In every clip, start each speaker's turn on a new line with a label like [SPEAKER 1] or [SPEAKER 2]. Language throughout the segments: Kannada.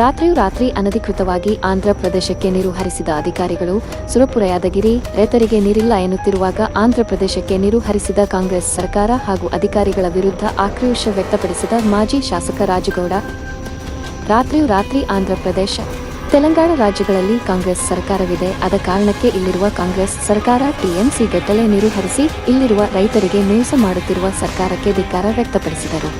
[SPEAKER 1] ರಾತ್ರಿಯೂ ರಾತ್ರಿ ಅನಧಿಕೃತವಾಗಿ ಆಂಧ್ರ ಪ್ರದೇಶಕ್ಕೆ ನೀರು ಹರಿಸಿದ ಅಧಿಕಾರಿಗಳು ಸುರಪುರ ಯಾದಗಿರಿ ರೈತರಿಗೆ ನೀರಿಲ್ಲ ಎನ್ನುತ್ತಿರುವಾಗ ಆಂಧ್ರ ಪ್ರದೇಶಕ್ಕೆ ನೀರು ಹರಿಸಿದ ಕಾಂಗ್ರೆಸ್ ಸರ್ಕಾರ ಹಾಗೂ ಅಧಿಕಾರಿಗಳ ವಿರುದ್ಧ ಆಕ್ರೋಶ ವ್ಯಕ್ತಪಡಿಸಿದ ಮಾಜಿ ಶಾಸಕ ರಾಜಗೌಡ. ರಾತ್ರಿಯು ರಾತ್ರಿ ಆಂಧ್ರ ಪ್ರದೇಶ, ತೆಲಂಗಾಣ ರಾಜ್ಯಗಳಲ್ಲಿ ಕಾಂಗ್ರೆಸ್ ಸರ್ಕಾರವಿದೆ. ಅದ ಕಾರಣಕ್ಕೆ ಇಲ್ಲಿರುವ ಕಾಂಗ್ರೆಸ್ ಸರ್ಕಾರ ಟಿಎಂಸಿ ಗಟ್ಟಲೆ ನೀರು ಹರಿಸಿ ಇಲ್ಲಿರುವ ರೈತರಿಗೆ ಮೋಸ ಮಾಡುತ್ತಿರುವ ಸರ್ಕಾರಕ್ಕೆ ಧಿಕ್ಕಾರ ವ್ಯಕ್ತಪಡಿಸಿದರು.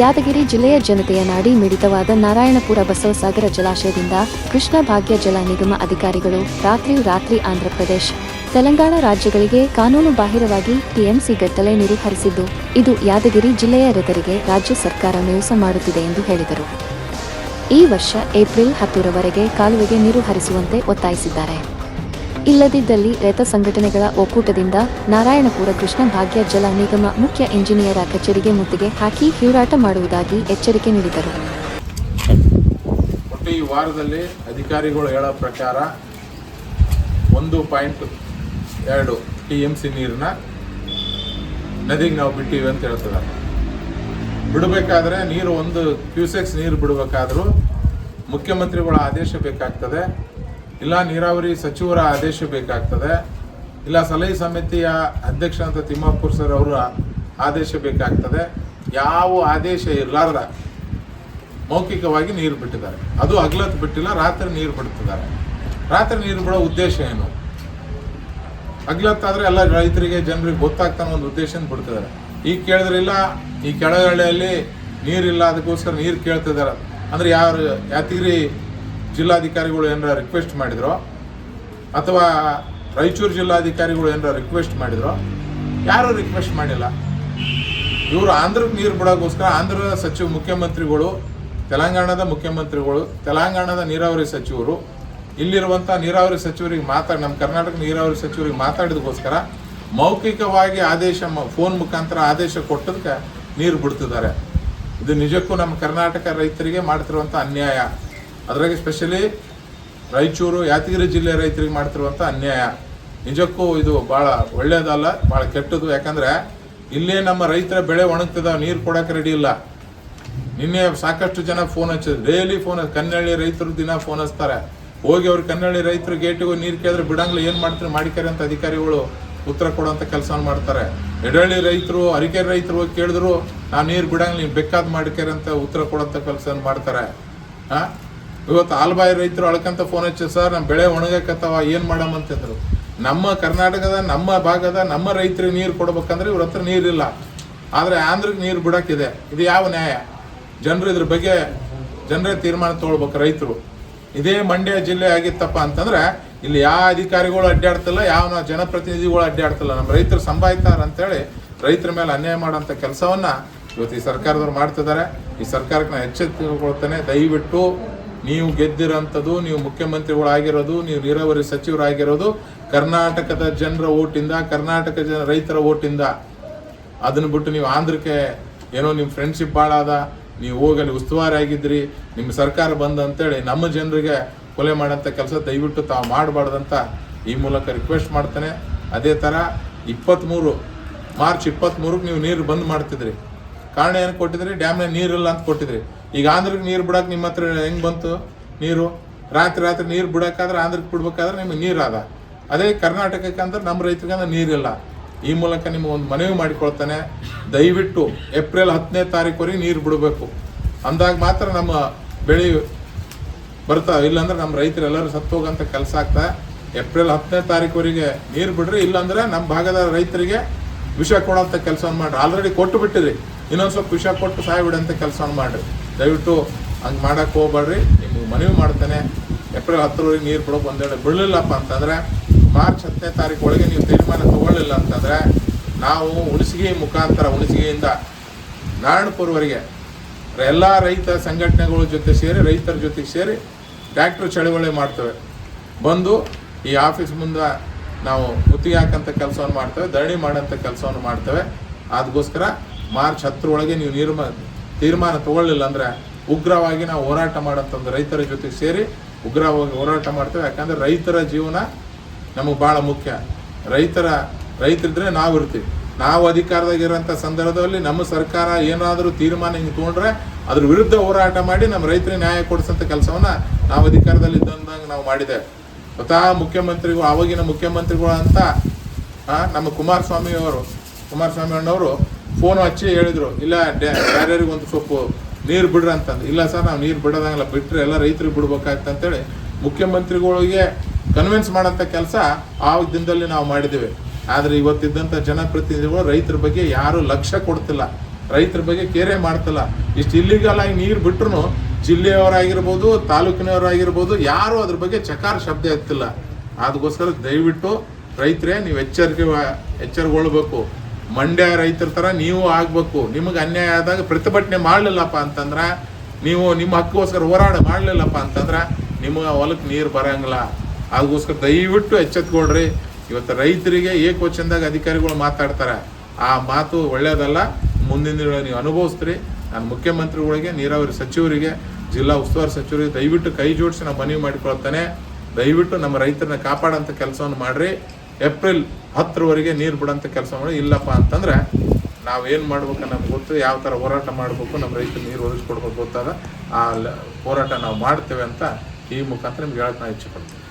[SPEAKER 1] ಯಾದಗಿರಿ ಜಿಲ್ಲೆಯ ಜನತೆಯ ನಾಡಿ ಮಿಡಿತವಾದ ನಾರಾಯಣಪುರ ಬಸವಸಾಗರ ಜಲಾಶಯದಿಂದ ಕೃಷ್ಣ ಭಾಗ್ಯ ಜಲ ನಿಗಮ ಅಧಿಕಾರಿಗಳು ರಾತ್ರಿ ರಾತ್ರಿ ಆಂಧ್ರಪ್ರದೇಶ ತೆಲಂಗಾಣ ರಾಜ್ಯಗಳಿಗೆ ಕಾನೂನು ಬಾಹಿರವಾಗಿ ಟಿಎಂಸಿ ಗಟ್ಟಲೆ ನೀರು ಹರಿಸಿದ್ದು ಇದು ಯಾದಗಿರಿ ಜಿಲ್ಲೆಯ ರೈತರಿಗೆ ರಾಜ್ಯ ಸರ್ಕಾರ ಮೋಸ ಮಾಡುತ್ತಿದೆ ಎಂದು ಹೇಳಿದರು. ಈ ವರ್ಷ ಏಪ್ರಿಲ್ ಹತ್ತರವರೆಗೆ ಕಾಲುವೆಗೆ ನೀರು ಹರಿಸುವಂತೆ ಒತ್ತಾಯಿಸಿದ್ದಾರೆ. ಇಲ್ಲದಿದ್ದಲ್ಲಿ ರೈತ ಸಂಘಟನೆಗಳ ಒಕ್ಕೂಟದಿಂದ ನಾರಾಯಣಪುರ ಕೃಷ್ಣ ಭಾಗ್ಯ ಜಲ ನಿಗಮ ಮುಖ್ಯ ಇಂಜಿನಿಯರ ಕಚೇರಿಗೆ ಮುತ್ತಿಗೆ ಹಾಕಿ ಹೋರಾಟ ಮಾಡುವುದಾಗಿ ಎಚ್ಚರಿಕೆ ನೀಡಿದರು.
[SPEAKER 2] ಈ ವಾರದಲ್ಲಿ ಅಧಿಕಾರಿಗಳು ಹೇಳೋ ಪ್ರಕಾರ ಒಂದು ಪಾಯಿಂಟ್ ಎರಡು ಟಿ ಎಂ ಸಿ ನೀರನ್ನ ನದಿಗೆ ನಾವು ಬಿಟ್ಟಿವಿ ಅಂತ ಹೇಳ್ತಿದ್ದಾರೆ ಬಿಡಬೇಕಾದ್ರೆ ನೀರು ಒಂದು ಕ್ಯೂಸೆಕ್ಸ್ ನೀರು ಬಿಡಬೇಕಾದ್ರೂ ಮುಖ್ಯಮಂತ್ರಿಗಳ ಆದೇಶ ಬೇಕಾಗ್ತದೆ. ಇಲ್ಲ ನೀರಾವರಿ ಸಚಿವರ ಆದೇಶ ಬೇಕಾಗ್ತದೆ, ಇಲ್ಲ ಸಲಹೆ ಸಮಿತಿಯ ಅಧ್ಯಕ್ಷ ಅಂತ ತಿಮ್ಮಾಪುರ್ ಸರ್ ಅವರ ಆದೇಶ ಬೇಕಾಗ್ತದೆ. ಯಾವ ಆದೇಶ ಇರಲಾರ್ದ, ಮೌಖಿಕವಾಗಿ ನೀರು ಬಿಟ್ಟಿದ್ದಾರೆ. ಅದು ಹಗಲತ್ತು ಬಿಟ್ಟಿಲ್ಲ, ರಾತ್ರಿ ನೀರು ಬಿಡ್ತಿದ್ದಾರೆ. ರಾತ್ರಿ ನೀರು ಬಿಡೋ ಉದ್ದೇಶ ಏನು? ಹಗ್ಲತ್ತಾದ್ರೆ ಎಲ್ಲ ರೈತರಿಗೆ, ಜನರಿಗೆ ಗೊತ್ತಾಗ್ತಾನೆ ಒಂದು ಉದ್ದೇಶ ಬಿಡ್ತಿದ್ದಾರೆ. ಈಗ ಕೇಳಿದ್ರಿಲ್ಲ ಈ ಕೆಳಗಡೆಯಲ್ಲಿ ನೀರಿಲ್ಲ, ಅದಕ್ಕೋಸ್ಕರ ನೀರು ಕೇಳ್ತಿದ್ದಾರೆ. ಅಂದ್ರೆ ಯಾರು ಯಾತಿಗಿರಿ ಜಿಲ್ಲಾಧಿಕಾರಿಗಳು ಏನಾರ ರಿಕ್ವೆಸ್ಟ್ ಮಾಡಿದ್ರು, ಅಥವಾ ರಾಯಚೂರು ಜಿಲ್ಲಾಧಿಕಾರಿಗಳು ಏನಾರ ರಿಕ್ವೆಸ್ಟ್ ಮಾಡಿದ್ರು, ಯಾರು ರಿಕ್ವೆಸ್ಟ್ ಮಾಡಿಲ್ಲ. ಇವರು ಆಂಧ್ರಕ್ಕೆ ನೀರು ಬಿಡೋಕ್ಕೋಸ್ಕರ ಆಂಧ್ರದ ಸಚಿವ ಮುಖ್ಯಮಂತ್ರಿಗಳು, ತೆಲಂಗಾಣದ ಮುಖ್ಯಮಂತ್ರಿಗಳು, ತೆಲಂಗಾಣದ ನೀರಾವರಿ ಸಚಿವರು ಇಲ್ಲಿರುವಂಥ ನೀರಾವರಿ ಸಚಿವರಿಗೆ ಮಾತಾಡಿ ನಮ್ಮ ಕರ್ನಾಟಕ ನೀರಾವರಿ ಸಚಿವರಿಗೆ ಮಾತಾಡಿದಕ್ಕೋಸ್ಕರ ಮೌಖಿಕವಾಗಿ ಆದೇಶ ಫೋನ್ ಮುಖಾಂತರ ಆದೇಶ ಕೊಟ್ಟದಕ್ಕೆ ನೀರು ಬಿಡ್ತಿದ್ದಾರೆ. ಇದು ನಿಜಕ್ಕೂ ನಮ್ಮ ಕರ್ನಾಟಕ ರೈತರಿಗೆ ಮಾಡ್ತಿರುವಂಥ ಅನ್ಯಾಯ. ಅದ್ರಾಗ ಸ್ಪೆಷಲಿ ರಾಯಚೂರು ಯಾದಗಿರಿ ಜಿಲ್ಲೆ ರೈತರಿಗೆ ಮಾಡ್ತಿರುವಂಥ ಅನ್ಯಾಯ. ನಿಜಕ್ಕೂ ಇದು ಭಾಳ ಒಳ್ಳೇದಲ್ಲ ಭಾಳ ಕೆಟ್ಟದ್ದು. ಯಾಕಂದ್ರೆ ಇಲ್ಲೇ ನಮ್ಮ ರೈತರ ಬೆಳೆ ಒಣಗ್ತದ ನೀರು ಕೊಡಕ್ಕೆ ರೆಡಿ ಇಲ್ಲ. ನಿನ್ನೆ ಸಾಕಷ್ಟು ಜನ ಫೋನ್ ಹಚ್ಚಿದ್ರು. ಡೈಲಿ ಫೋನ್ ಕನ್ನಳ್ಳಿ ರೈತರು ದಿನ ಫೋನ್ ಹಚ್ತಾರೆ. ಹೋಗಿ ಅವ್ರು ಕನ್ನಳ್ಳಿ ರೈತರು ಗೇಟಿಗೆ ನೀರು ಕೇಳಿದ್ರೆ ಬಿಡಂಗಿಲ್ಲ, ಏನು ಮಾಡ್ತಾರೆ? ಮಾಡಿಕಾರಿ ಅಂತ ಅಧಿಕಾರಿಗಳು ಉತ್ತರ ಕೊಡೋಂಥ ಕೆಲಸ ಮಾಡ್ತಾರೆ. ಎಡಳ್ಳಿ ರೈತರು, ಅರಿಕೆರೆ ರೈತರು ಹೋಗಿ ಕೇಳಿದ್ರು, ನಾವು ನೀರು ಬಿಡಂಗಿಲ್ಲ, ನೀವು ಬೇಕಾದ ಮಾಡಿಕಾರಿ ಅಂತ ಉತ್ತರ ಕೊಡೋಂಥ ಕೆಲಸ ಮಾಡ್ತಾರೆ. ಹಾ ಇವತ್ತು ಆಲ್ಬಾಯಿ ರೈತರು ಅಳ್ಕಂತ ಫೋನ್ ಹಚ್ಚಿ, ಸರ್ ನಮ್ಮ ಬೆಳೆ ಒಣಗಕ್ಕತ್ತವ ಏನು ಮಾಡಮ್? ಅಂತಂದ್ರು. ನಮ್ಮ ಕರ್ನಾಟಕದ, ನಮ್ಮ ಭಾಗದ, ನಮ್ಮ ರೈತರಿಗೆ ನೀರು ಕೊಡ್ಬೇಕಂದ್ರೆ ಇವ್ರ ಹತ್ರ ನೀರಿಲ್ಲ ಆದರೆ ಆಂಧ್ರಕ್ಕೆ ನೀರು ಬಿಡಕ್ಕಿದೆ ಇದು ಯಾವ ನ್ಯಾಯ? ಜನರು ಇದ್ರ ಬಗ್ಗೆ ಜನರೇ ತೀರ್ಮಾನ ತಗೊಳ್ಬೇಕು ರೈತರು. ಇದೇ ಮಂಡ್ಯ ಜಿಲ್ಲೆ ಆಗಿತ್ತಪ್ಪ ಅಂತಂದ್ರೆ, ಇಲ್ಲಿ ಯಾವ ಅಧಿಕಾರಿಗಳು ಅಡ್ಡಾಡ್ತಿಲ್ಲ, ಯಾವ ಜನಪ್ರತಿನಿಧಿಗಳು ಅಡ್ಡಾಡ್ತಿಲ್ಲ. ನಮ್ಮ ರೈತರು ಸಂಭಾಯ್ತಾರ ಅಂತೇಳಿ ರೈತರ ಮೇಲೆ ಅನ್ಯಾಯ ಮಾಡೋಂಥ ಕೆಲಸವನ್ನ ಇವತ್ತು ಈ ಸರ್ಕಾರದವ್ರು ಮಾಡ್ತಿದ್ದಾರೆ. ಈ ಸರ್ಕಾರಕ್ಕೆ ನಾನು ಎಚ್ಚೆತ್ತುಕೊಳ್ತೇನೆ ದಯವಿಟ್ಟು ನೀವು ಗೆದ್ದಿರೋಂಥದ್ದು, ನೀವು ಮುಖ್ಯಮಂತ್ರಿಗಳಾಗಿರೋದು, ನೀವು ನೀರಾವರಿ ಸಚಿವರಾಗಿರೋದು ಕರ್ನಾಟಕದ ಜನರ ಓಟಿಂದ ಕರ್ನಾಟಕ ಜನ ರೈತರ ಓಟಿಂದ. ಅದನ್ನ ಬಿಟ್ಟು ನೀವು ಆಂಧ್ರಕ್ಕೆ ಏನೋ ನಿಮ್ಮ ಫ್ರೆಂಡ್ಶಿಪ್ ಭಾಳ ನೀವು ಹೋಗಿ ಉಸ್ತುವಾರಿ ಆಗಿದ್ರಿ ನಿಮ್ಮ ಸರ್ಕಾರ ಬಂದ ಅಂತೇಳಿ ನಮ್ಮ ಜನರಿಗೆ ಕೊಲೆ ಮಾಡೋಂಥ ಕೆಲಸ ದಯವಿಟ್ಟು ತಾವು ಮಾಡಬಾರ್ದಂತ ಈ ಮೂಲಕ ರಿಕ್ವೆಸ್ಟ್ ಮಾಡ್ತೇನೆ. ಅದೇ ಥರ ಇಪ್ಪತ್ತ್ಮೂರು ಮಾರ್ಚ್ ಇಪ್ಪತ್ತ್ಮೂರಕ್ಕೆ ನೀವು ನೀರು ಬಂದ್ ಮಾಡ್ತಿದ್ರಿ. ಕಾರಣ ಏನು ಕೊಟ್ಟಿದ್ರಿ? ಡ್ಯಾಮ್ನ ನೀರಿಲ್ಲ ಅಂತ ಕೊಟ್ಟಿದ್ರಿ. ಈಗ ಆಂಧ್ರಕ್ಕೆ ನೀರು ಬಿಡಕ್ಕೆ ನಿಮ್ಮ ಹತ್ರ ಹೆಂಗೆ ಬಂತು? ನೀರು? ರಾತ್ರಿ ರಾತ್ರಿ ನೀರು ಬಿಡೋಕ್ಕಾದ್ರೆ ಆಂಧ್ರಕ್ಕೆ ಬಿಡ್ಬೇಕಾದ್ರೆ ನಿಮಗೆ ನೀರು ಅದ ಅದೇ ಕರ್ನಾಟಕಕ್ಕೆ ಅಂದ್ರೆ ನಮ್ಮ ರೈತರಿಗಂದ್ರೆ ನೀರಿಲ್ಲ. ಈ ಮೂಲಕ ನಿಮಗೆ ಒಂದು ಮನವಿ ಮಾಡಿಕೊಳ್ತಾನೆ. ದಯವಿಟ್ಟು ಏಪ್ರಿಲ್ ಹತ್ತನೇ ತಾರೀಕುವರೆಗೆ ನೀರು ಬಿಡಬೇಕು. ಅಂದಾಗ ಮಾತ್ರ ನಮ್ಮ ಬೆಳೆ ಬರ್ತಾವೆ ಇಲ್ಲಾಂದ್ರೆ ನಮ್ಮ ರೈತರೆಲ್ಲರೂ ಸತ್ತೋಗಂತ ಕೆಲಸ ಆಗ್ತಾ. ಏಪ್ರಿಲ್ ಹತ್ತನೇ ತಾರೀಕುವರೆಗೆ ನೀರು ಬಿಡ್ರಿ, ಇಲ್ಲಾಂದ್ರೆ ನಮ್ಮ ಭಾಗದ ರೈತರಿಗೆ ವಿಷ ಕೊಡೋಂಥ ಕೆಲಸವನ್ನು ಮಾಡಿರಿ. ಆಲ್ರೆಡಿ ಕೊಟ್ಟು ಬಿಟ್ಟಿರಿ ಇನ್ನೊಂದು ಸ್ವಲ್ಪ ವಿಷ ಕೊಟ್ಟು ಸಹಾಯ ಬಿಡೋಂಥ ಕೆಲಸವನ್ನು ಮಾಡ್ರಿ. ದಯವಿಟ್ಟು ಹಂಗೆ ಮಾಡಕ್ಕೆ ಹೋಗ್ಬೇಡ್ರಿ. ನಿಮ್ಗೆ ಮನವಿ ಮಾಡ್ತೇನೆ. ಏಪ್ರಿಲ್ ಹತ್ತರವರೆಗೆ ನೀರು ಬಿಡೋಕೆ ಒಂದೇಳೆ ಬಿಡಲಿಲ್ಲಪ್ಪ ಅಂತಂದರೆ, ಮಾರ್ಚ್ ಹತ್ತನೇ ತಾರೀಕು ಒಳಗೆ ನೀವು ತೀರ್ಮಾನ ತೊಗೊಳ್ಳಿಲ್ಲ ಅಂತಂದರೆ, ನಾವು ಹುಣಸಗಿ ಮುಖಾಂತರ, ಹುಣಸಿಗೆಯಿಂದ ನಾರಾಯಣಪುರವರೆಗೆ ಎಲ್ಲ ರೈತ ಸಂಘಟನೆಗಳ ಜೊತೆ ಸೇರಿ, ರೈತರ ಜೊತೆಗೆ ಸೇರಿ ಟ್ಯಾಕ್ಟ್ರ್ ಚಳವಳಿ ಮಾಡ್ತೇವೆ. ಬಂದು ಈ ಆಫೀಸ್ ಮುಂದೆ ನಾವು ಗುತ್ತಿಗೆ ಹಾಕಂತ ಕೆಲಸವನ್ನು ಮಾಡ್ತೇವೆ, ಧರಣಿ ಮಾಡೋಂಥ ಕೆಲಸವನ್ನು ಮಾಡ್ತೇವೆ. ಅದಕ್ಕೋಸ್ಕರ ಮಾರ್ಚ್ ಹತ್ತರೊಳಗೆ ನೀವು ನಿರ್ಮ ತೀರ್ಮಾನ ತಗೊಳ್ಳಿಲ್ಲ ಅಂದ್ರೆ ಉಗ್ರವಾಗಿ ನಾವು ಹೋರಾಟ ಮಾಡೋಂಥ ಒಂದು ರೈತರ ಜೊತೆಗೆ ಸೇರಿ ಉಗ್ರವಾಗಿ ಹೋರಾಟ ಮಾಡ್ತೇವೆ. ಯಾಕಂದ್ರೆ ರೈತರ ಜೀವನ ನಮಗೆ ಭಾಳ ಮುಖ್ಯ. ರೈತರ, ರೈತರಿದ್ರೆ ನಾವು ಇರ್ತೀವಿ. ನಾವು ಅಧಿಕಾರದಾಗಿರೋಂಥ ಸಂದರ್ಭದಲ್ಲಿ ನಮ್ಮ ಸರ್ಕಾರ ಏನಾದರೂ ತೀರ್ಮಾನ ಹಿಂಗೆ ತೊಗೊಂಡ್ರೆ ಅದ್ರ ವಿರುದ್ಧ ಹೋರಾಟ ಮಾಡಿ ನಮ್ಮ ರೈತರಿಗೆ ನ್ಯಾಯ ಕೊಡಿಸೋಂಥ ಕೆಲಸವನ್ನ ನಾವು ಅಧಿಕಾರದಲ್ಲಿ ಇದ್ದಂದಂಗೆ ನಾವು ಮಾಡಿದೆ. ಸ್ವತಃ ಮುಖ್ಯಮಂತ್ರಿಗಳು ಆವಾಗಿನ ಮುಖ್ಯಮಂತ್ರಿಗಳು ಅಂತ ನಮ್ಮ ಕುಮಾರಸ್ವಾಮಿ ಅವರು ಕುಮಾರಸ್ವಾಮಿ ಅಣ್ಣವರು ಫೋನ್ ಹಚ್ಚಿ ಹೇಳಿದ್ರು, ಇಲ್ಲ ಯಾರ್ಯಾರಿಗೆ ಒಂದು ಸ್ವಲ್ಪ ನೀರು ಬಿಡ್ರಿ ಅಂತಂದು. ಇಲ್ಲ ಸರ್, ನಾವು ನೀರು ಬಿಡೋದಂಗಿಲ್ಲ ಬಿಟ್ಟರೆ ಎಲ್ಲ ರೈತರಿಗೆ ಬಿಡ್ಬೇಕಾಯ್ತು ಅಂತೇಳಿ ಮುಖ್ಯಮಂತ್ರಿಗಳಿಗೆ ಕನ್ವಿನ್ಸ್ ಮಾಡೋಂಥ ಕೆಲಸ ಆ ದಿನದಲ್ಲಿ ನಾವು ಮಾಡಿದ್ದೇವೆ. ಆದರೆ ಇವತ್ತಿದ್ದಂಥ ಜನಪ್ರತಿನಿಧಿಗಳು ರೈತರ ಬಗ್ಗೆ ಯಾರೂ ಲಕ್ಷ್ಯ ಕೊಡ್ತಿಲ್ಲ. ರೈತರ ಬಗ್ಗೆ ಕೇರೆ ಮಾಡ್ತಿಲ್ಲ. ಇಷ್ಟು ಇಲ್ಲಿಗಲ್ ಆಗಿ ನೀರು ಬಿಟ್ರು ಜಿಲ್ಲೆಯವರಾಗಿರ್ಬೋದು, ತಾಲೂಕಿನವರಾಗಿರ್ಬೋದು, ಯಾರೂ ಅದ್ರ ಬಗ್ಗೆ ಚಕಾರ ಶಬ್ದ ಎತ್ತಿಲ್ಲ. ಅದಕ್ಕೋಸ್ಕರ ದಯವಿಟ್ಟು ರೈತರೇ, ನೀವು ಎಚ್ಚರಿಕೆ ಎಚ್ಚರಗೊಳ್ಬೇಕು. ಮಂಡ್ಯ ರೈತರ ಥರ ನೀವು ಆಗಬೇಕು. ನಿಮಗೆ ಅನ್ಯಾಯ ಆದಾಗ ಪ್ರತಿಭಟನೆ ಮಾಡಲಿಲ್ಲಪ್ಪ ಅಂತಂದ್ರೆ ನೀವು ನಿಮ್ಮ ಹಕ್ಕೋಸ್ಕರ ಹೋರಾಟ ಮಾಡಲಿಲ್ಲಪ್ಪ ಅಂತಂದ್ರೆ ನಿಮಗೆ ಹೊಲಕ್ಕೆ ನೀರು ಬರೋಂಗಿಲ್ಲ. ಅದಕ್ಕೋಸ್ಕರ ದಯವಿಟ್ಟು ಎಚ್ಚೆತ್ಕೊಳ್ರಿ. ಇವತ್ತು ರೈತರಿಗೆ ಏಕವಚನದಾಗ ಅಧಿಕಾರಿಗಳು ಮಾತಾಡ್ತಾರೆ. ಆ ಮಾತು ಒಳ್ಳೆಯದಲ್ಲ ಮುಂದಿನ ದಿನ ನೀವು ಅನುಭವಿಸ್ತೀರಿ. ನಾನು ಮುಖ್ಯಮಂತ್ರಿಗಳಿಗೆ, ನೀರಾವರಿ ಸಚಿವರಿಗೆ, ಜಿಲ್ಲಾ ಉಸ್ತುವಾರಿ ಸಚಿವರಿಗೆ ದಯವಿಟ್ಟು ಕೈ ಜೋಡಿಸಿ ನಾವು ಮನವಿ ಮಾಡಿಕೊಳ್ತಾನೆ. ದಯವಿಟ್ಟು ನಮ್ಮ ರೈತರನ್ನ ಕಾಪಾಡೋಂಥ ಕೆಲಸವನ್ನು ಮಾಡ್ರಿ. ಏಪ್ರಿಲ್ ಹತ್ತರವರೆಗೆ ನೀರು ಬಿಡೋಂಥ ಕೆಲಸ ಮಾಡಿ, ಇಲ್ಲಪ್ಪ ಅಂತಂದ್ರೆ ನಾವು ಏನು ಮಾಡ್ಬೇಕು ನಮ್ಗೆ ಗೊತ್ತು, ಯಾವ ಥರ ಹೋರಾಟ ಮಾಡಬೇಕು ನಮ್ಮ ರೈತರು ನೀರು ಒದಗಿಸ್ಕೊಡ್ಬೇಕು ಗೊತ್ತಾದ, ಆ ಹೋರಾಟ ನಾವು ಮಾಡ್ತೇವೆ ಅಂತ ಈ ಮುಖಾಂತರ ನಿಮ್ಗೆ ಹೇಳಕ್ಕೆ ನಾನು ಇಚ್ಛೆ ಪಡ್ತೀನಿ.